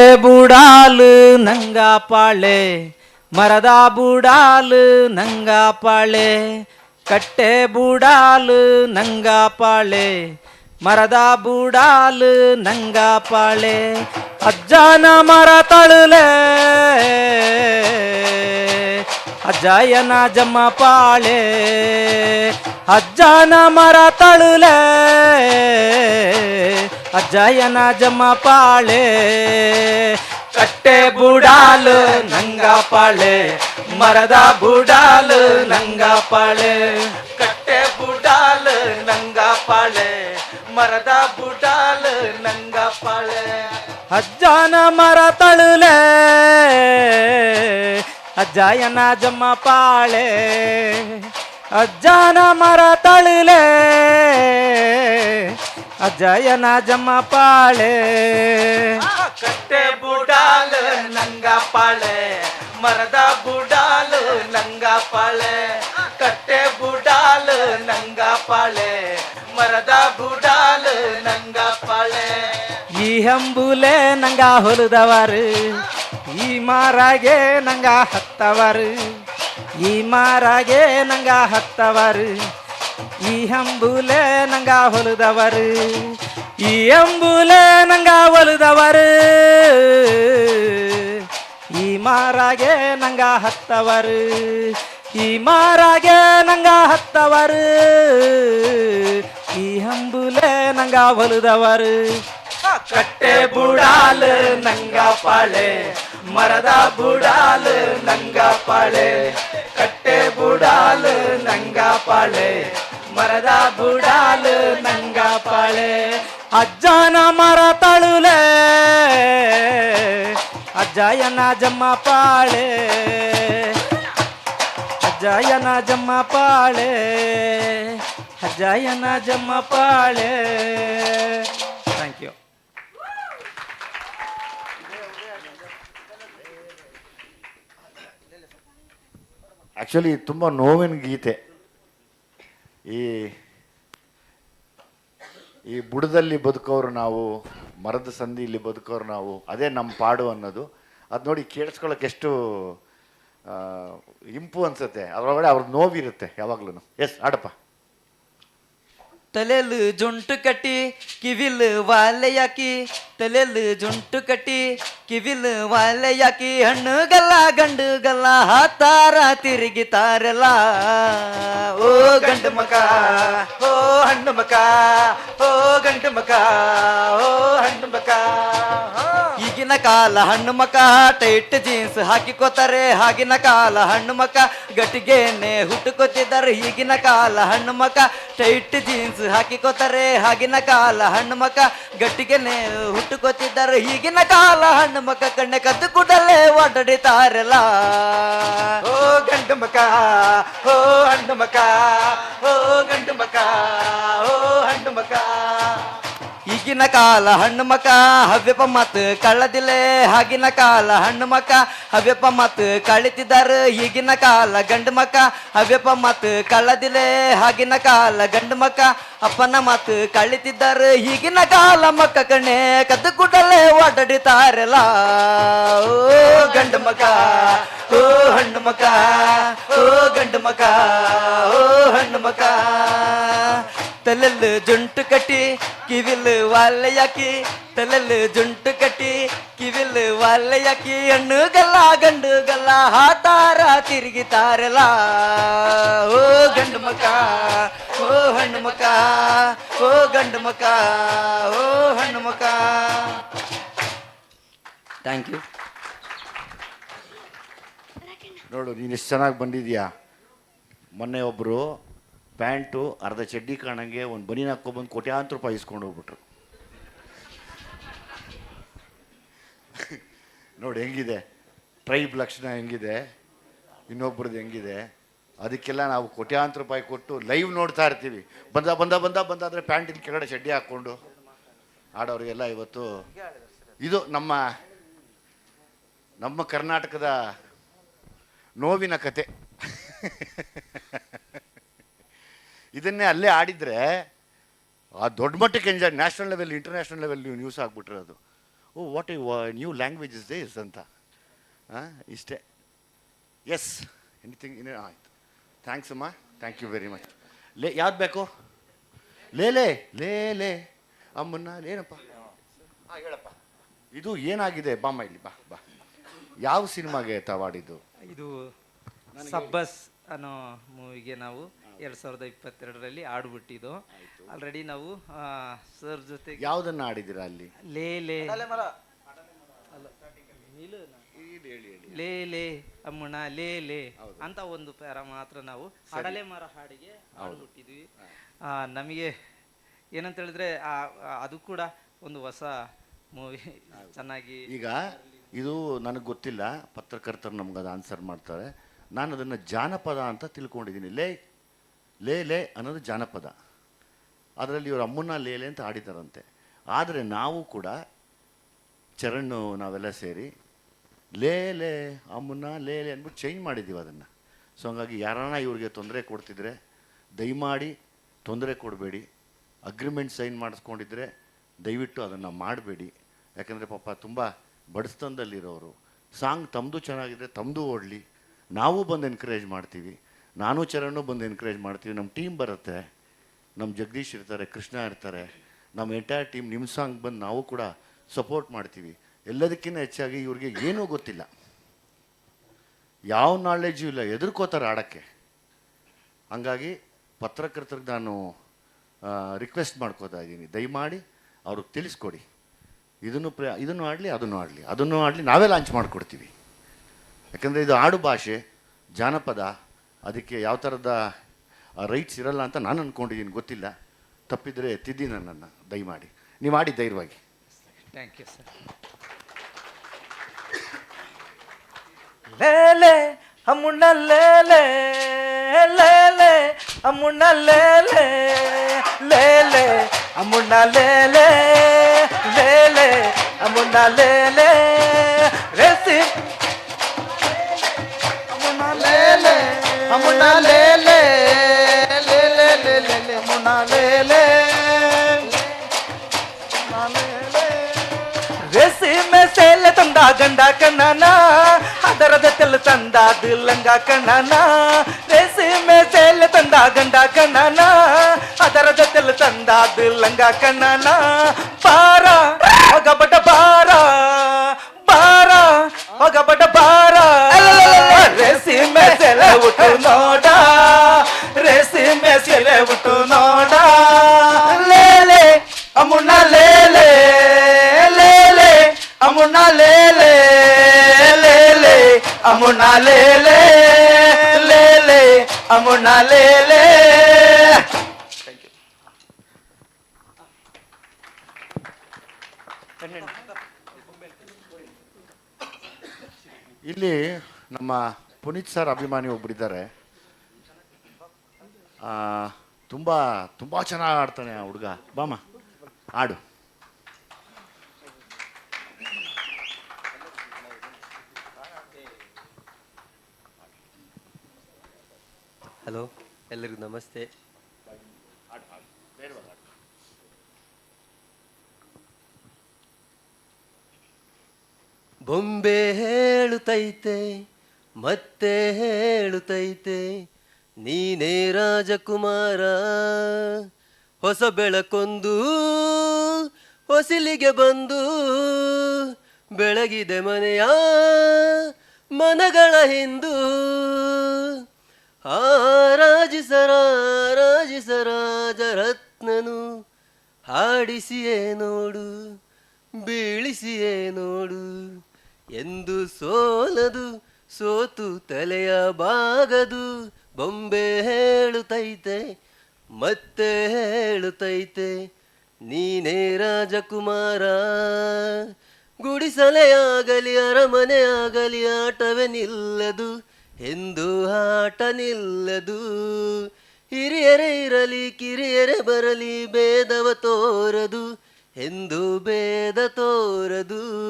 ಕಟ್ಟೆ ಬೂಡಾಲು ನಂಗ ಪಾಳೆ ಮರದ ಬೂಡಾಲು ನಂಗ ಪಾಳೆ ಕಟ್ಟೆ ಬೂಡಾಲು ನಂಗ ಪಾಳೆ ಮರದ ಬೂಡಾಲು ನಂಗ ಪಾಳೆ ಅಜ್ಜನ ಮರ ತಳುಲೆ ಅಜ್ಜಯ್ಯನ ಜಮ್ಮ ಪಾಳೆ ಅಜ್ಜನ ಮರ ತಳುಲೆ ಅಜ್ಜಯ್ಯನ ಜಮ್ಮ ಪಾಳೆ, ಕಟ್ಟೆ ಬುಡಾಲು ನಂಗ ಪಾಳೆ, ಮರದ ಬುಡಾಲು ನಂಗ ಪಾಳೆ. ಕಟ್ಟೆ ಬುಡಾಲು ನಂಗ ಪಾಳೆ, ಮರದ ಬುಡಾಲು ನಂಗ ಪಾಳೆ. ಅಜ್ಜನ ಮರ ತಳುಲೆ ಅಜ್ಜಯ್ಯನ ಜಮ್ಮ ಪಾಳೆ. ಅಜ್ಜನ ಮರ ತಳುಲೆ ಅಜ್ಜಯ್ಯನ ಜಮ್ಮ ಪಾಳೆ. ಕಟ್ಟೆ ಬುಡಾಲು ನಂಗ ಪಾಳೆ. ಮರದ ಬುಡಾಲು ನಂಗ ಪಾಳೆ. ಕಟ್ಟೆ ಬುಡಾಲು ನಂಗ ಪಾಳೆ. ಮರದ ಬುಡಾಲು ನಂಗ ಪಾಳೆ. ಈ ಹಂಬುಲೆ ನಂಗ ಹೊಲದವರು. ಈ ಮಾರಾಗೆ ನಂಗ ಹತ್ತವರು. ಈ ಮಾರಾಗೆ ನಂಗ ಹತ್ತವರು. ಈ ಅಂಬುಲೆ ನಂಗ ಹೊಲದವರು. ಈ ಅಂಬುಲೆ ನಂಗ ಹೊಲದವರು. ಈ ಮಾರಾಗೆ ನಂಗ ಹತ್ತವರು. ಈ ಮಾರಾಗೆ ನಂಗ ಹತ್ತವರು. ಈ ಅಂಬುಲೆ ನಂಗ ಹೊಲದವರು. ಕಟ್ಟೆ ಬುಡಾಲ್ ನಂಗ ಪಾಳೆ, ಮರದ ಬುಡಾಲ್ ನಂಗ ಪಾಳೆ, ಕಟ್ಟೆ ಬುಡಾಲ್ ನಂಗ ಪಾಳೆ. ಮರದ ಬುಡಾಲು ನಂಗ ಪಾಳೆ ಅಜ್ಜನ ಮರ ತಳುಲೆ ಅಜ್ಜಯ್ಯನ ಜಮ್ಮ ಪಾಳೆ ಅಜ್ಜಯ್ಯನ ಜಮ್ಮ ಪಾಳೆ ಅಜ್ಜಯ್ಯನ ಜಮ್ಮ ಪಾಳೆ ಥ್ಯಾಂಕ್ ಯು ಆ್ಯಕ್ಚುಲಿ ತುಂಬ ನೋವಿನ ಗೀತೆ ಈ ಈ ಬುಡದಲ್ಲಿ ಬದುಕೋರು ನಾವು, ಮರದ ಸಂದಿಯಲ್ಲಿ ಬದುಕೋರು ನಾವು, ಅದೇ ನಮ್ಮ ಪಾಡು ಅನ್ನೋದು. ಅದು ನೋಡಿ ಕೇಳಿಸ್ಕೊಳ್ಳೋಕೆ ಎಷ್ಟು ಇಂಪು ಅನ್ಸುತ್ತೆ. ಅದರೊಳಗಡೆ ಅವ್ರ ನೋವಿರುತ್ತೆ ಯಾವಾಗ್ಲೂ ಎಸ್ ಆಡಪ್ಪ ತಲೆಲು ಜುಂಟು ಕಟ್ಟಿ, ಕಿವಿಲ್ ವಾಲೆಯಾಕಿ ತಲೆಲು ಜುಂಟು ಕಟ್ಟಿ, ಕಿವಿಲ್ ಗಲ್ಲ ಗಂಡು ಗಲ್ಲ ಹಾತಾರ ತಿರುಗಿತಾರಲ್ಲ ಓ ಗಂಡು ಮಕ, ಓ ಹಣ್ಣು ಮಕ, ಓ ಗಂಡು ಮಕ, ಓ ಹಣ್ಣು ಮಕ ಈಗಿನ ಕಾಲ ಹಣ್ಣು ಮಕ, ಟೈಟ್ ಜೀನ್ಸ್ ಹಾಕಿಕೋತಾರೆ ಆಗಿನ ಕಾಲ ಹಣ್ಣು ಮಕ. ಗಟ್ಟಿಗೆನೆ ಹುಟ್ಟುಕೊತಿದ್ದಾರೆ ಈಗಿನ ಕಾಲ ಹಣ್ಣು ಮಕ. ಟೈಟ್ ಜೀನ್ಸ್ ಹಾಕಿಕೋತಾರೆ ಆಗಿನ ಕಾಲ ಹಣ್ಣು ಮಕ. ಗಟ್ಟಿಗೆನೆ ಹುಟ್ಟುಕೊತಿದ್ದಾರೆ ಈಗಿನ ಕಾಲ ಹಣ್ಣು ಮಕ. ಕಣ್ಣೆ ಕದ್ದು ಕೂಡಲೇ ಓಡಾಡಿತಾರಲ್ಲ ಓ ಗಂಡು ಮಕ, ಓ ಹಣ್ಣು ಮಕ, ಓ ಗಂಡು ಮಕ, ಓ ಹಣ್ಣು ಮಕ. ಈಗಿನ ಕಾಲ ಹಣ್ಣು ಮಕ, ಹವ್ಯಪ ಮತ್ ಆಗಿನ ಕಾಲ ಹಣ್ಣು ಮಕ, ಹವ್ಯಪ ಮತ್ ಕಳಿತಿದಾರ ಈಗಿನ ಕಾಲ ಗಂಡು ಮಕ, ಹವ್ಯಪ ಮತ್ ಆಗಿನ ಕಾಲ ಗಂಡು ಮಕ, ಅಪ್ಪನ ಮಾತು ಕಳಿತಿದ್ದಾರ ಈಗಿನ ಕಾಲ ಮಕ್ಕ ಕಣೆ ಕದ್ದು ಕೂಡಲೇ ಓಡಾಡಿತಾರಲ್ಲ ಓ ಗಂಡು ಮಕ, ಓ ಹಣ್ಣು ಮಕ, ಓ ಗಂಡು ಮಕ, ಓ ಹಣ್ಣು ಮಕ. ತಲೆಲ್ ಜುಂಟು ಕಟ್ಟಿ ಕಿವಿಲ್ ವಾಲೆಯಾಕಿ ತಲೆಲ್ ಜುಂಟು ಕಟ್ಟಿ ಕಿವಿಲ್ ವಾಲೆಯಾಕಿ ಹಣ್ಣು ಗಲ್ಲ ಗಂಡು ಗಲ್ಲ ಹಾತಾರ ತಿರುಗಿತಾರಲ್ಲ. ಓ ಗಂಡು ಮಕ ಓ ಹಣ್ಣು ಮಕ ಓ ಗಂಡು ಮಕ ಓ ಹಣ್ಣು ಮಕ ಥ್ಯಾಂಕ್ ಯು ನೋಡು ನೀನು ಎಷ್ಟು ಚೆನ್ನಾಗಿ ಬಂದಿದ್ಯಾ? ಮೊನ್ನೆ ಒಬ್ಬರು ಪ್ಯಾಂಟು, ಅರ್ಧ ಚಡ್ಡಿ ಕಾಣಂಗೆ ಒಂದು ಬನೀನ್ ಹಾಕ್ಕೊಬಂದು ಕೋಟ್ಯಾಂತರ ರೂಪಾಯಿ ಇಸ್ಕೊಂಡು ಹೋಗ್ಬಿಟ್ರು. ನೋಡಿ ಹೆಂಗಿದೆ? ಟ್ರೈಬ್ ಲಕ್ಷಣ ಹೆಂಗಿದೆ? ಇನ್ನೊಬ್ರದ್ದು ಹೆಂಗಿದೆ? ಅದಕ್ಕೆಲ್ಲ ನಾವು ಕೋಟ್ಯಾಂತರ ರೂಪಾಯಿ ಕೊಟ್ಟು ಲೈವ್ ನೋಡ್ತಾ ಇರ್ತೀವಿ. ಬಂದ ಬಂದ ಬಂದ ಬಂದ ಅಂದರೆ ಪ್ಯಾಂಟಿನ ಕೆಳಗಡೆ ಚಡ್ಡಿ ಹಾಕ್ಕೊಂಡು ಆಡೋರಿಗೆಲ್ಲ ಇವತ್ತು ಇದು ನಮ್ಮ ನಮ್ಮ ಕರ್ನಾಟಕದ ನೋವಿನ ಕತೆ. ಇದನ್ನೇ ಅಲ್ಲೇ ಆಡಿದರೆ ಆ ದೊಡ್ಡ ಮಟ್ಟಕ್ಕೆ enjoy national level international level ನೀವು ನ್ಯೂಸ್ ಅದು. ಓ what you new language is this ಅಂತ. ಹಾಂ ಇಷ್ಟೇ. ಎಸ್ ಎನಿಥಿಂಗ್ ಇನ್ ಆಯಿತು. ಥ್ಯಾಂಕ್ಸ್ ಅಮ್ಮ. ಥ್ಯಾಂಕ್ ಯು ವೆರಿ ಮಚ್ ಲೇ, ಯಾವ್ದು ಬೇಕು? ಲೇ ಲೇ ಲೇ ಲೇ. ಅಮ್ಮನ್ನ, ಏನಪ್ಪ? ಹೇಳಪ್ಪ. ಇದು ಏನಾಗಿದೆ? ಬಾಮ್ಮ ಇಲ್ಲಿ ಬಾ ಬಾ. ಯಾವ ಸಿನಿಮಾಗೆ ತವಾಡಿದ್ದು ಇದು ಸಬ್ಬಸ್ ಅನ್ನೋ ಮೂವಿಗೆ ನಾವು ಎರಡು ಸಾವಿರದ ಇಪ್ಪತ್ತೆರಡರಲ್ಲಿ ಆಡ್ಬಿಟ್ಟಿದ್ದು. ಆಲ್ರೆಡಿ ನಾವು ಸರ್ ಜೊತೆಗೆ ಯಾವುದನ್ನು ಆಡಿದಿರ ಅಲ್ಲಿ? ಲೇ ಲೇ. ಲೇ ಲೇ ಅಮ್ಮಣ್ಣ ಲೇ ಲೇ. ಅಂತ ಒಂದು ಪ್ಯಾರ ಮಾತ್ರ ನಾವು ಕಡಲೆ ಮರ ಹಾಡಿಗೆ ಆಡ್ಬಿಟ್ಟಿದ್ವಿ. ನಮಗೆ ಏನಂತ ಹೇಳಿದ್ರೆ ಅದು ಕೂಡ ಒಂದು ಹೊಸ ಮೂವಿ ಚೆನ್ನಾಗಿ ಈಗ ಇದು ನನಗೆ ಗೊತ್ತಿಲ್ಲ ಪತ್ರಕರ್ತರು ನಮ್ಗೆ ಅದು ಆನ್ಸರ್ ಮಾಡ್ತಾರೆ. ನಾನು ಅದನ್ನು ಜಾನಪದ ಅಂತ ತಿಳ್ಕೊಂಡಿದ್ದೀನಿ. ಲೇ ಲೇ ಲೇ ಅನ್ನೋದು ಜಾನಪದ. ಅದರಲ್ಲಿ ಇವರು ಅಮ್ಮನ ಲೇಲೆ ಅಂತ ಆಡಿದಾರಂತೆ ಆದರೆ ನಾವು ಕೂಡ ಚರಣ್ ನಾವೆಲ್ಲ ಸೇರಿ ಲೇಲೆ ಲೇ ಲೇ ಅಂದ್ಬಿಟ್ಟು ಚೇಂಜ್ ಮಾಡಿದ್ದೀವಿ ಅದನ್ನು. ಸೊ ಹಂಗಾಗಿ ಯಾರನ್ನ ಇವ್ರಿಗೆ ತೊಂದರೆ ಕೊಡ್ತಿದ್ರೆ ದಯಮಾಡಿ ತೊಂದರೆ ಕೊಡಬೇಡಿ. ಅಗ್ರಿಮೆಂಟ್ ಸೈನ್ ಮಾಡಿಸ್ಕೊಂಡಿದ್ರೆ ದಯವಿಟ್ಟು ಅದನ್ನು ಮಾಡಬೇಡಿ. ಯಾಕಂದರೆ ಪಾಪ ತುಂಬ ಬಡಸ್ತನದಲ್ಲಿರೋರು ಸಾಂಗ್ ತಮ್ಮದು ಚೆನ್ನಾಗಿದ್ರೆ ತಮ್ಮದು ಓಡಲಿ. ನಾವು ಬಂದು ಎನ್ಕರೇಜ್ ಮಾಡ್ತೀವಿ. ನಾನು ಚರಣು ಬಂದು ಎನ್ಕರೇಜ್ ಮಾಡ್ತೀವಿ. ನಮ್ಮ ಟೀಮ್ ಬರುತ್ತೆ. ನಮ್ಮ ಜಗದೀಶ್ ಇರ್ತಾರೆ, ಕೃಷ್ಣ ಇರ್ತಾರೆ. ನಮ್ಮ ಎಂಟೈರ್ ಟೀಮ್ ನಿಮ್ಮ ಸಾಂಗ್ ಬಂದು ನಾವು ಕೂಡ ಸಪೋರ್ಟ್ ಮಾಡ್ತೀವಿ. ಎಲ್ಲದಕ್ಕಿಂತ ಹೆಚ್ಚಾಗಿ ಇವ್ರಿಗೆ ಏನೂ ಗೊತ್ತಿಲ್ಲ. ಯಾವ ನಾಲೆಜು ಇಲ್ಲ ಎದುರ್ಕೋತಾರೆ ಆಡೋಕ್ಕೆ. ಹಂಗಾಗಿ ಪತ್ರಕರ್ತರಿಗೆ ನಾನು ರಿಕ್ವೆಸ್ಟ್ ಮಾಡ್ಕೋತಾ ಇದ್ದೀನಿ. ದಯಮಾಡಿ ಅವ್ರಿಗೆ ತಿಳಿಸ್ಕೊಡಿ. ಇದನ್ನು ಪ್ರ, ಇದನ್ನು ಆಡಲಿ, ಅದನ್ನು ಆಡಲಿ. ಅದನ್ನು ಆಡಲಿ, ನಾವೇ ಲಾಂಚ್ ಮಾಡಿಕೊಡ್ತೀವಿ. ಯಾಕಂದರೆ ಇದು ಆಡು ಭಾಷೆ ಜಾನಪದ ಅದಕ್ಕೆ ಯಾವ ಥರದ ರೈಟ್ಸ್ ಇರಲ್ಲ ಅಂತ ನಾನು ಅಂದ್ಕೊಂಡಿದ್ದೀನಿ ಗೊತ್ತಿಲ್ಲ. ತಪ್ಪಿದರೆ ತಿದ್ದಿ ನನ್ನನ್ನು, ದಯಮಾಡಿ. ನೀವು ಮಾಡಿ ಧೈರ್ಯವಾಗಿ. ಥ್ಯಾಂಕ್ ಯು ಸರ್ ಲೇಲೆ ಅಮ್ಮುಣ್ಣ ಲೇಲೆ ಲೇಲೆ ಅಮ್ಮುಣ್ಣ ಲೇಲೆ ಲೇಲೆ ಅಮ್ಮುಣ್ಣ ಲೇಲೆ ಲೇಲೆ ಅಮ್ಮುಣ್ಣ ಲೇಲೆ, ರೆಸಿ ಅಮ್ಮುಣ್ಣ ಲೇಲೆ ಲೇಲೆ ಲೇಲೆ ಅಮ್ಮುಣ್ಣ ಲೇಲೆ ರೇಸಿಮೆ ಸೇಲೆ ತಂದ ಗಂಡ ಕಣ್ಣನ ಅದರದ ತೆಲ್ ತಂದ ದಿಲ್ಲಂಗ ಕಣ್ಣನ ರೇಸಿಮೆ ಸೇಲೆ ತಂದ ಗಂಡ ಕಣ್ಣನ ಅದರದ ತೆಲ್ ತಂದ ದಿಲ್ಲಂಗ ಕಣ್ಣನ ಉಟ್ಟು ನೋಡ ರೇಸಿ ಮೆಸಿಲೆ ಉಟ್ಟು ನೋಡ. ಲೇಲೆ ಅಮ್ಮುಣ್ಣ ಲೇಲೆ ಲೇಲೆ ಅಮ್ಮುಣ್ಣ ಲೇಲೆ ಲೇಲೆ ಅಮ್ಮುಣ್ಣ ಲೇಲೆ ಲೇಲೆ ಅಮ್ಮುಣ್ಣ ಲೇಲೆ. ಇಲ್ಲಿ ನಮ್ಮ ಪುನೀತ್ ಸರ್ ಅಭಿಮಾನಿ ಒಬ್ಬರಿದ್ದಾರೆ ತುಂಬ ತುಂಬ ಚೆನ್ನಾಗಿ ಆಡ್ತಾನೆ ಆ ಹುಡುಗ. ಬಾಮ ಆಡು. ಹಲೋ ಎಲ್ಲರಿಗೂ ನಮಸ್ತೆ. ಬೊಂಬೆ ಹೇಳುತ್ತೈತೆ ಮತ್ತೆ ಹೇಳುತ್ತೈತೆ ನೀನೇ ರಾಜಕುಮಾರ. ಹೊಸ ಬೆಳಕೊಂದು, ಹೊಸಿಲಿಗೆ ಬಂದು, ಬೆಳಗಿದೆ ಮನೆಯ ಮನಗಳ ಹಿಂದು. ಆರಾಜಿಸರ ರಾಜಿಸರಾಜ ರತ್ನನು ಹಾಡಿಸಿಯೇ ನೋಡು, ಬೀಳಿಸಿಯೇ ನೋಡು, ಎಂದು ಸೋಲದು ಸೋತು ತಲೆಯ ಬಾಗದು ಬೊಂಬೆ ಹೇಳುತ್ತೈತೆ ಮತ್ತೆ ಹೇಳುತ್ತೈತೆ ನೀನೇ ರಾಜಕುಮಾರ. ಗುಡಿಸಲೆಯಾಗಲಿ ಆಗಲಿ, ಅರಮನೆ ಆಗಲಿ, ಆಟವೇ ನಿಲ್ಲದು, ಎಂದು ಆಟ ನಿಲ್ಲದು. ಹಿರಿಯರೇ ಇರಲಿ, ಕಿರಿಯರೆ ಬರಲಿ, ಭೇದವ ತೋರದು, ಎಂದು ಭೇದ ತೋರದು.